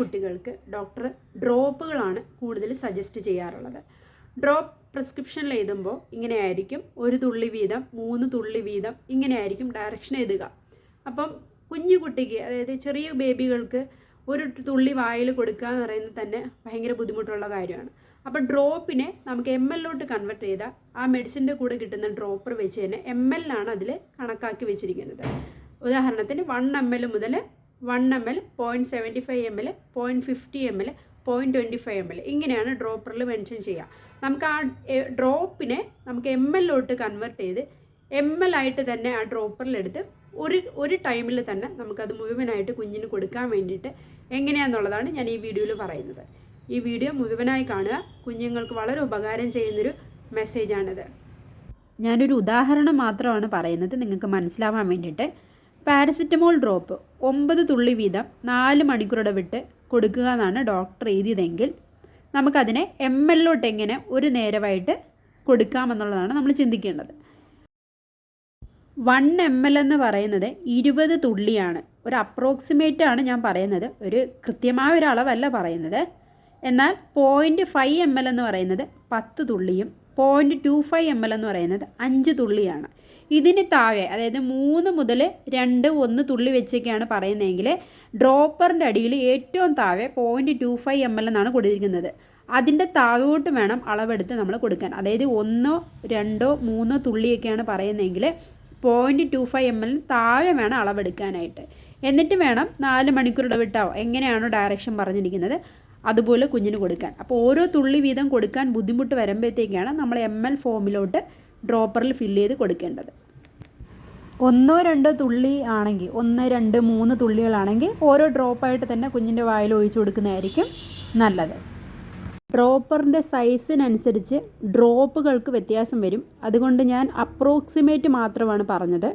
കുട്ടികൾക്ക് ഡോക്ടർ ഡ്രോപ്പുകളാണ് കൂടുതൽ സജസ്റ്റ് ചെയ്യാറുള്ളത്. ഡ്രോപ്പ് പ്രിസ്ക്രിപ്ഷനിൽ എഴുതുമ്പോൾ ഇങ്ങനെയായിരിക്കും ഒരു തുള്ളി വീതം മൂന്ന് തുള്ളി വീതം ഇങ്ങനെയായിരിക്കും ഡയറക്ഷൻ എഴുതുക. അപ്പം കുഞ്ഞു കുട്ടിക്ക് അതായത് ചെറിയ ബേബികൾക്ക് ഒരു തുള്ളി വായിൽ കൊടുക്കുക എന്ന് പറയുന്നത് തന്നെ ഭയങ്കര ബുദ്ധിമുട്ടുള്ള കാര്യമാണ്. അപ്പോൾ ഡ്രോപ്പിനെ നമുക്ക് എം എല്ലോട്ട് കൺവെർട്ട് ചെയ്താൽ ആ മെഡിസിന്റെ കൂടെ കിട്ടുന്ന ഡ്രോപ്പർ വെച്ച് തന്നെ എം എല്ലാണ് അതിൽ കണക്കാക്കി വെച്ചിരിക്കുന്നത്. ഉദാഹരണത്തിന് വൺ എം എൽ മുതൽ one M L point seventy five M L point fifty M L point twenty five M L ഇങ്ങനെയാണ് ഡ്രോപ്പറിൽ മെൻഷൻ ചെയ്യുക. നമുക്ക് ആ ഡ്രോപ്പിനെ നമുക്ക് എം എല്ലോട്ട് കൺവെർട്ട് ചെയ്ത് എം എൽ ആയിട്ട് തന്നെ ആ ഡ്രോപ്പറിലെടുത്ത് ഒരു ഒരു ടൈമിൽ തന്നെ നമുക്കത് മുഴുവനായിട്ട് കുഞ്ഞിന് കൊടുക്കാൻ വേണ്ടിയിട്ട് എങ്ങനെയാണെന്നുള്ളതാണ് ഞാൻ ഈ വീഡിയോയിൽ പറയുന്നത്. ഈ വീഡിയോ മുഴുവനായി കാണുക. കുഞ്ഞുങ്ങൾക്ക് വളരെ ഉപകാരം ചെയ്യുന്നൊരു മെസ്സേജാണിത് ഞാനൊരു ഉദാഹരണം മാത്രമാണ് പറയുന്നത്. നിങ്ങൾക്ക് മനസ്സിലാവാൻ വേണ്ടിയിട്ട് പാരസിറ്റമോൾ ഡ്രോപ്പ് ഒമ്പത് തുള്ളി വീതം നാല് മണിക്കൂർ ഇടവിട്ട് കൊടുക്കുക എന്നാണ് ഡോക്ടർ എഴുതിയതെങ്കിൽ നമുക്കതിനെ എം എല്ലോട്ട് എങ്ങനെ ഒരു നേരമായിട്ട് കൊടുക്കാമെന്നുള്ളതാണ് നമ്മൾ ചിന്തിക്കേണ്ടത്. വൺ എം എൽ എന്ന് പറയുന്നത് ഇരുപത് തുള്ളിയാണ്. ഒരു അപ്രോക്സിമേറ്റ് ആണ് ഞാൻ പറയുന്നത്. ഒരു കൃത്യമായ ഒരു അളവല്ല പറയുന്നത്. എന്നാൽ പോയിന്റ് ഫൈവ് എം എൽ എന്ന് പറയുന്നത് പത്ത് തുള്ളിയും point two five M L എന്ന് പറയുന്നത് അഞ്ച് തുള്ളിയാണ്. ഇതിന് താഴെ അതായത് മൂന്ന് മുതൽ രണ്ട് ഒന്ന് തുള്ളി വെച്ചൊക്കെയാണ് പറയുന്നതെങ്കിൽ ഡ്രോപ്പറിന്റെ അടിയിൽ ഏറ്റവും താഴെ point two five M L എന്നാണ് കൊടുത്തിരിക്കുന്നത്. അതിന്റെ താഴോട്ട് വേണം അളവെടുത്ത് നമ്മൾ കൊടുക്കാൻ. അതായത് ഒന്നോ രണ്ടോ മൂന്നോ തുള്ളിയൊക്കെയാണ് പറയുന്നതെങ്കിൽ point two five M L താഴെ വേണം അളവെടുക്കാനായിട്ട്. എന്നിട്ട് വേണം നാല് മണിക്കൂർ ഇടവിട്ടാവോ. എങ്ങനെയാണോ ഡയറക്ഷൻ പറഞ്ഞിരിക്കുന്നത്. അതുപോലെ കുഞ്ഞിന് കൊടുക്കാൻ. അപ്പോൾ ഓരോ തുള്ളി വീതം കൊടുക്കാൻ ബുദ്ധിമുട്ട് വരുമ്പോഴത്തേക്കാണ് നമ്മൾ എം എൽ ഫോമിലോട്ട് ഡ്രോപ്പറിൽ ഫില്ല് ചെയ്ത് കൊടുക്കേണ്ടത്. ഒന്നോ രണ്ടോ തുള്ളി ആണെങ്കിൽ ഒന്ന് രണ്ട് മൂന്ന് തുള്ളികളാണെങ്കിൽ ഓരോ ഡ്രോപ്പായിട്ട് തന്നെ കുഞ്ഞിന്റെ വായിൽ ഒഴിച്ചു കൊടുക്കുന്നതായിരിക്കും നല്ലത്. ഡ്രോപ്പറിന്റെ സൈസിനനുസരിച്ച് ഡ്രോപ്പുകൾക്ക് വ്യത്യാസം വരും. അതുകൊണ്ട് ഞാൻ അപ്രോക്സിമേറ്റ് മാത്രമാണ് പറഞ്ഞത്.